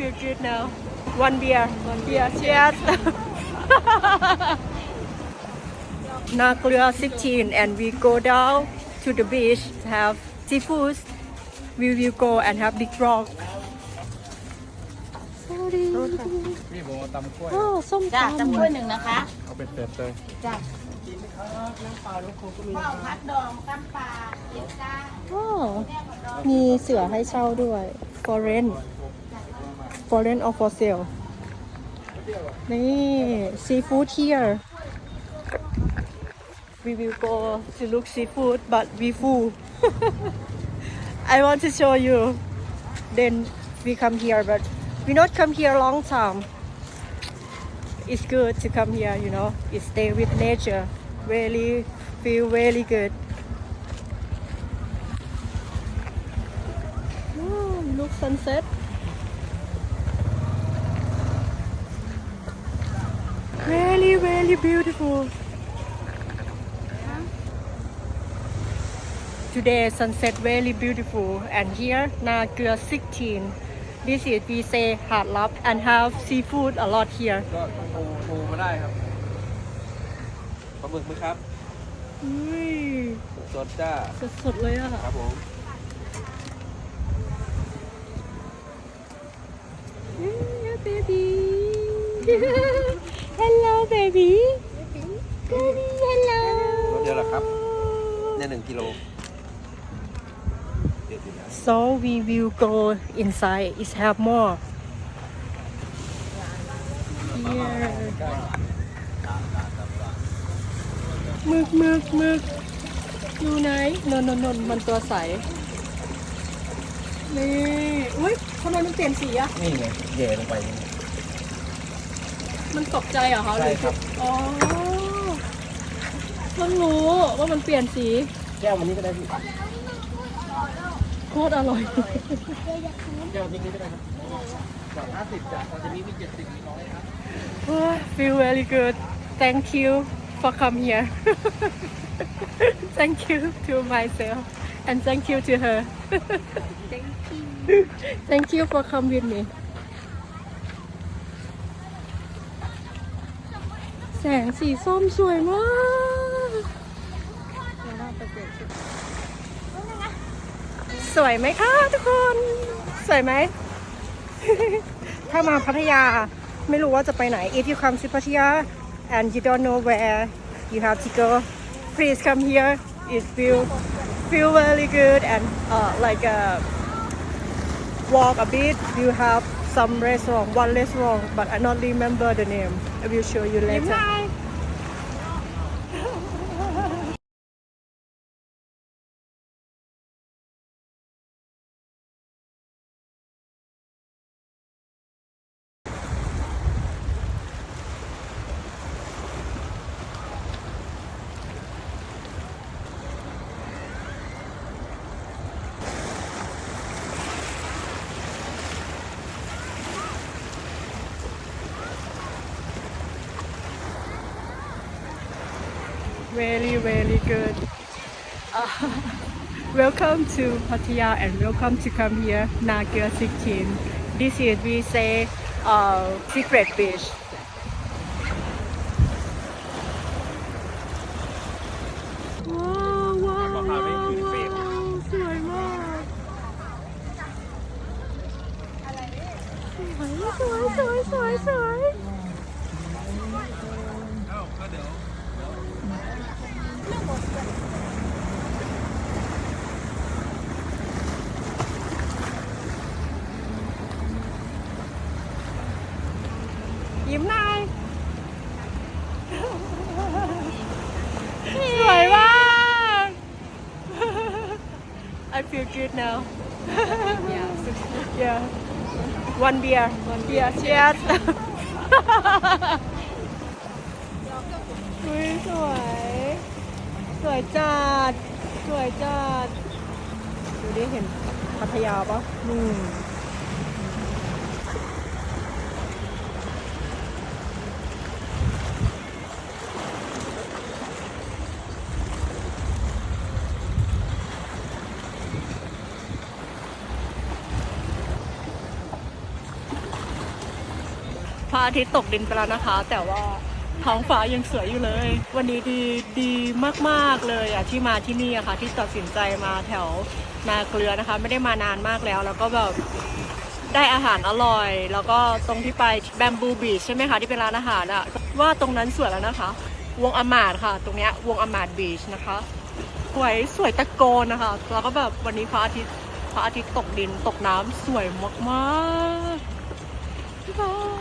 feel good now. One beer. One beer. Cheers. Naglua 16 and we go down to the beach to have seafood. We will go and have big rock. Sorry. นี่ผมเอาตำกล้วย Oh, ส้มจ้าตำจำกล้วยหนึ่งนะคะเอาเป็นเสร็จเลยจ้าข้าวพัดดองตำปลาเย็นจ้าอ๋อมีเสือให้เช่าด้วย for rent for rent or for sale? นี่ seafood here. We will go to look seafood but we full. I want to show you. Then we come here but we not come here long time. It's good to come here you know. It stay with nature. Really feel really good. Oh, look sunset. Really, really beautiful. Today sunset really beautiful and here Nagura 16. This is we say Hat Lap and have seafood a lot here. ก็โทรโทรมาได้ครับปลาหมึกไหมครับอุ้ยสดจ้าสดๆเลยอะครับผม Yeah, baby. Hello, baby. Baby, hello. รถเดียวเหรอครับเนี่ยหนึ่งกิโลเดี๋ยวดูนะ So we will go inside. It have more. Here. หมึกหมึกหมึกอยู่ไหนนนนนนมันตัวใส นี่ อุ้ยทำไมมันเปลี่ยนสีอะนี่ไงแย่ลงไปนี่ มันตกใจเหรอคะใช่ครับหออ๋อเพิ่งรู้ว่ามันเปลี่ยนสีแก้ววันนี้ก็ได้พี่โคตรอร่อย แก้วนี้ก็ได้ครับสองห้าสิบจ้ะตอนนี้มีเจ็ดสิบมีร้อยครับ Oh, feel very good. Thank you for come here. thank you to myself and thank you to her. thank you. thank you for come with me. แสงสีส้มสวยมากสวยไหมคะทุกคน สวยไหม ถ้ามาพัทยาไม่รู้ว่าจะไปไหน if you come to พัทยา and you don't know where you have to go please come here it feel feel really good and uh, like uh, walk a bit you have some restaurant one restaurant but I not remember the name. I will show you later really really good Uh, welcome to Pattaya and welcome to come here Naga 16 this is we say uh, secret beach ว้าวว้าวว้าวว้าวสวยมากสวยสวยสวยสวย ยิ้มหน่อยสวยมาก I feel good now yeah one beer one beer cheers อุ้ยสวย สวยจัด สวยจัด ดูดิเห็นพัทยาปะอืม ระอาทิตย์ตกดินไปแล้วนะคะ แต่ว่าท้องฟ้ายังสวยอยู่เลย วันนี้ดีดีมากๆเลยอะที่มาที่นี่อะค่ะ ที่ตัดสินใจมาแถวนาเกลือนะคะ ไม่ได้มานานมากแล้ว แล้วก็แบบได้อาหารอร่อย แล้วก็ตรงที่ไปแบมบูบีชใช่ไหมคะที่เป็นร้านอาหารอะว่าตรงนั้นสวยแล้วนะคะ วงอมาดค่ะ ตรงเนี้ยวงอมาดบีชนะคะสวยสวยตะโกนนะคะ แล้วก็แบบวันนี้พระอาทิตย์พระอาทิตย์ตกดินตกน้ำสวยมากๆบ๊ายบาย